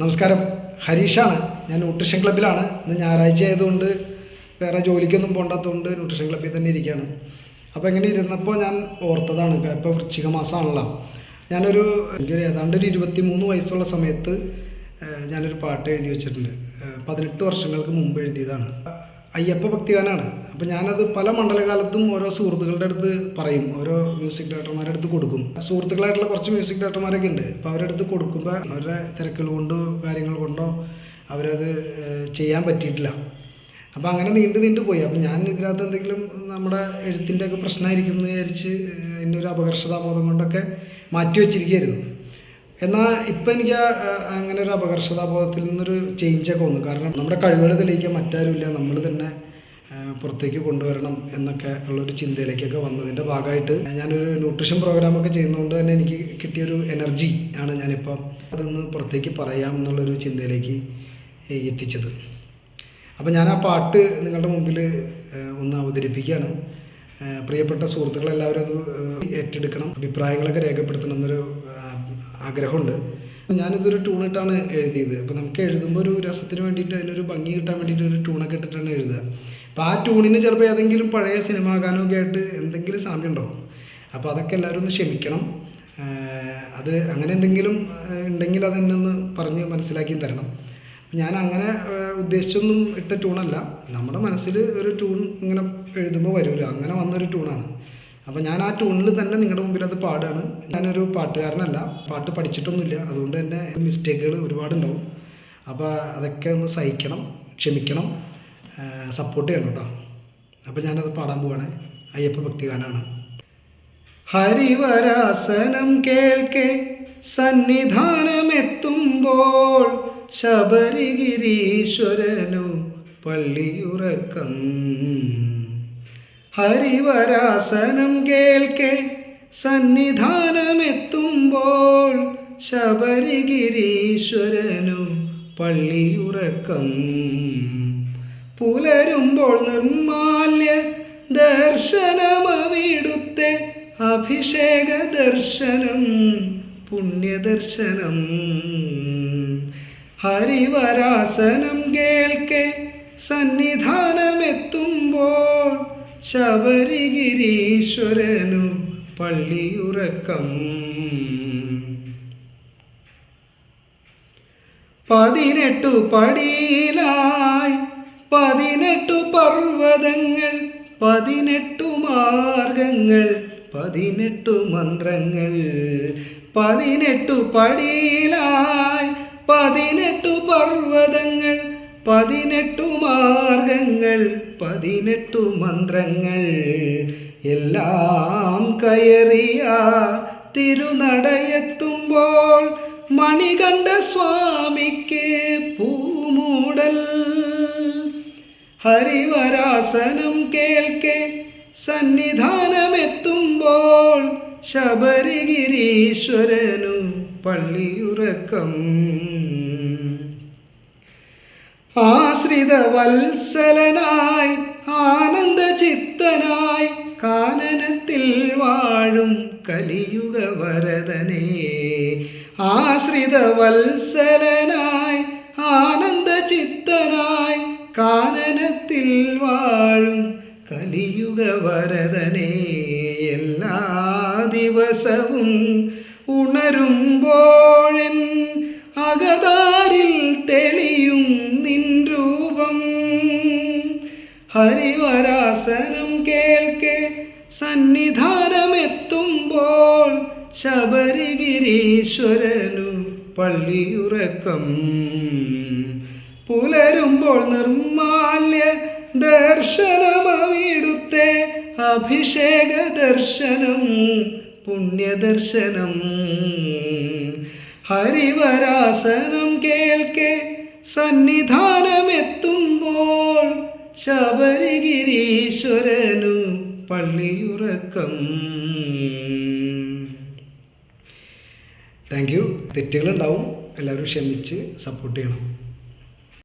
നമസ്കാരം. ഹരീഷാണ്. ഞാൻ ന്യൂട്രീഷൻ ക്ലബ്ബിലാണ് ഇന്ന് ഞായറാഴ്ച ആയതുകൊണ്ട് വേറെ ജോലിക്കൊന്നും പോകാത്തതുകൊണ്ട് ന്യൂട്രീഷൻ ക്ലബ്ബിൽ തന്നെ ഇരിക്കുകയാണ് അപ്പോൾ ഇങ്ങനെ ഇരുന്നപ്പോൾ ഞാൻ ഓർത്തതാണ്. ഇപ്പോൾ വൃശ്ചിക മാസമാണല്ലോ ഞാനൊരു എനിക്കൊരു ഏതാണ്ട് ഒരു ഇരുപത്തി മൂന്ന് വയസ്സുള്ള സമയത്ത് ഞാനൊരു പാട്ട് എഴുതി വെച്ചിട്ടുണ്ട്. പതിനെട്ട് വർഷങ്ങൾക്ക് മുമ്പ് എഴുതിയതാണ്. അയ്യപ്പ ഭക്തിഗാനാണ്. അപ്പോൾ ഞാനത് പല മണ്ഡലകാലത്തും ഓരോ സുഹൃത്തുക്കളുടെ അടുത്ത് പറയും. ഓരോ മ്യൂസിക് ഡയറക്ടർമാരുടെ അടുത്ത് കൊടുക്കും. സുഹൃത്തുക്കളായിട്ടുള്ള കുറച്ച് മ്യൂസിക് ഡയറക്ടർമാരൊക്കെ ഉണ്ട്. അപ്പോൾ അവരുടെ അടുത്ത് കൊടുക്കുമ്പോൾ അവരുടെ തിരക്കുകൾ കൊണ്ടോ കാര്യങ്ങൾ കൊണ്ടോ അവരത് ചെയ്യാൻ പറ്റിയിട്ടില്ല. അപ്പോൾ അങ്ങനെ നീണ്ടു നീണ്ടു പോയി. അപ്പം ഞാൻ ഇതിനകത്ത് എന്തെങ്കിലും നമ്മുടെ എഴുത്തിന്റെ ഒക്കെ പ്രശ്നമായിരിക്കും എന്ന് വിചാരിച്ച് എന്നൊരു അപകർഷതാബോധം കൊണ്ടൊക്കെ മാറ്റി വെച്ചിരിക്കുകയായിരുന്നു. എന്നാൽ ഇപ്പം എനിക്ക് അങ്ങനെ ഒരു അപകർഷതാബോധത്തിൽ നിന്നൊരു ചേഞ്ചൊക്കെ വന്നു. കാരണം നമ്മുടെ കഴിവുകൾ തെളിയിക്കാൻ മറ്റാരുമില്ല. നമ്മൾ തന്നെ പുറത്തേക്ക് കൊണ്ടുവരണം എന്നൊക്കെ ഉള്ളൊരു ചിന്തയിലേക്കൊക്കെ വന്നതിന്റെ ഭാഗമായിട്ട് ഞാനൊരു ന്യൂട്രീഷൻ പ്രോഗ്രാമൊക്കെ ചെയ്യുന്നതുകൊണ്ട് തന്നെ എനിക്ക് കിട്ടിയൊരു എനർജി ആണ് ഞാനിപ്പം അതൊന്ന് പുറത്തേക്ക് പറയാം എന്നുള്ളൊരു ചിന്തയിലേക്ക് എത്തിച്ചത്. അപ്പോൾ ഞാൻ ആ പാട്ട് നിങ്ങളുടെ മുമ്പിൽ ഒന്ന് അവതരിപ്പിക്കുകയാണ്. പ്രിയപ്പെട്ട സുഹൃത്തുക്കളെല്ലാവരും അത് ഏറ്റെടുക്കണം. അഭിപ്രായങ്ങളൊക്കെ രേഖപ്പെടുത്തണം എന്നൊരു ആഗ്രഹമുണ്ട്. ഞാനിതൊരു ട്യൂണിട്ടാണ് എഴുതിയത്. അപ്പോൾ നമുക്ക് എഴുതുമ്പോൾ ഒരു രസത്തിന് വേണ്ടിയിട്ട് അതിനൊരു ഭംഗി കിട്ടാൻ വേണ്ടിയിട്ട് ഒരു ട്യൂണൊക്കെ ഇട്ടിട്ടാണ് എഴുതുക. അപ്പോൾ ആ ട്യൂണിന് ചിലപ്പോൾ ഏതെങ്കിലും പഴയ സിനിമാ ഗാനമൊക്കെ ആയിട്ട് എന്തെങ്കിലും സാമ്യം ഉണ്ടാവും അപ്പോൾ അതൊക്കെ എല്ലാവരും ഒന്ന് ക്ഷമിക്കണം. അത് അങ്ങനെ എന്തെങ്കിലും ഉണ്ടെങ്കിൽ അതെന്നെ ഒന്ന് പറഞ്ഞ് മനസ്സിലാക്കി തരണം. ഞാൻ അങ്ങനെ ഉദ്ദേശിച്ചൊന്നും ഇട്ട ട്യൂണല്ല നമ്മുടെ മനസ്സിൽ ഒരു ട്യൂൺ ഇങ്ങനെ എഴുതുമ്പോൾ വരില്ല അങ്ങനെ വന്നൊരു ട്യൂണാണ് അപ്പോൾ ഞാൻ ആ ട്യൂണിൽ തന്നെ നിങ്ങളുടെ മുമ്പിൽ അത് പാടുകയാണ് ഞാനൊരു പാട്ടുകാരനല്ല പാട്ട് പഠിച്ചിട്ടൊന്നുമില്ല. അതുകൊണ്ട് തന്നെ മിസ്റ്റേക്കുകൾ ഒരുപാടുണ്ടാവും അപ്പോൾ അതൊക്കെ ഒന്ന് സഹിക്കണം ക്ഷമിക്കണം സപ്പോർട്ട് ചെയ്യണം കേട്ടോ. അപ്പോൾ ഞാനത് പാടാൻ പോവാണ്. അയ്യപ്പ ഭക്തിഗാനാണ്. ഹരിവരാസനം കേൾക്കെ സന്നിധാനമെത്തുമ്പോൾ ശബരിഗിരീശ്വരനു പള്ളിയുറക്കം. ഹരിവരാസനം കേൾക്കെ സന്നിധാനമെത്തുമ്പോൾ ശബരിഗിരീശ്വരനു പള്ളിയുറക്കം പുലരുമ്പോൾ നിർമാല്യ ദർശനമവിടുത്തെ അഭിഷേക ദർശനം പുണ്യദർശനം. ഹരിവരാസനം കേൾക്കെ സന്നിധാനമെത്തുമ്പോൾ ശബരിഗിരീശ്വരനു പള്ളിയുറക്കം. പതിനെട്ടു പടിയിലായി പതിനെട്ടു പർവതങ്ങൾ പതിനെട്ടു മാർഗങ്ങൾ പതിനെട്ടു മന്ത്രങ്ങൾ. പതിനെട്ടു പടിയിലായി പതിനെട്ടു പർവതങ്ങൾ പതിനെട്ടു മാർഗങ്ങൾ പതിനെട്ടു മന്ത്രങ്ങൾ. എല്ലാം കയറിയ തിരുനടയെത്തുമ്പോൾ മണികണ്ഠ സ്വാമിക്ക് പൂമൂടൽ. ഹരിവരാസനം കേൾക്കെ സന്നിധാനമെത്തുമ്പോൾ ശബരിഗിരീശ്വരനു പള്ളിയുറക്കം. ആശ്രിത വത്സലനായി ആനന്ദ ചിത്തനായി കാനനത്തിൽ വാഴും കലിയുഗ വരദനേ. ആശ്രിത വത്സലനായി ആനന്ദ ചിത്തനായി കാനനത്തിൽ വാഴും കലിയുഗ വരദനേ. എല്ലാ ദിവസവും ഉണരുമ്പോഴൻ അകതാരിൽ തെളിയും നിൻ രൂപം. ഹരിവരാസനം കേൾക്കെ സന്നിധാനമെത്തുമ്പോൾ ശബരിഗിരീശ്വരനു പള്ളിയുറക്കം. പുലരുമ്പോൾ നിർമാല്യ ദർശനമവിടുത്തെ അഭിഷേക ദർശനം പുണ്യദർശനം. ഹരിവരാസനം കേൾക്കെ സന്നിധാനമെത്തുമ്പോൾ ശബരിഗിരീശ്വരനു പള്ളിയുറക്കം. Thank you തെറ്റുകളുണ്ടാവും. എല്ലാവരും ക്ഷമിച്ച് സപ്പോർട്ട് ചെയ്യണം.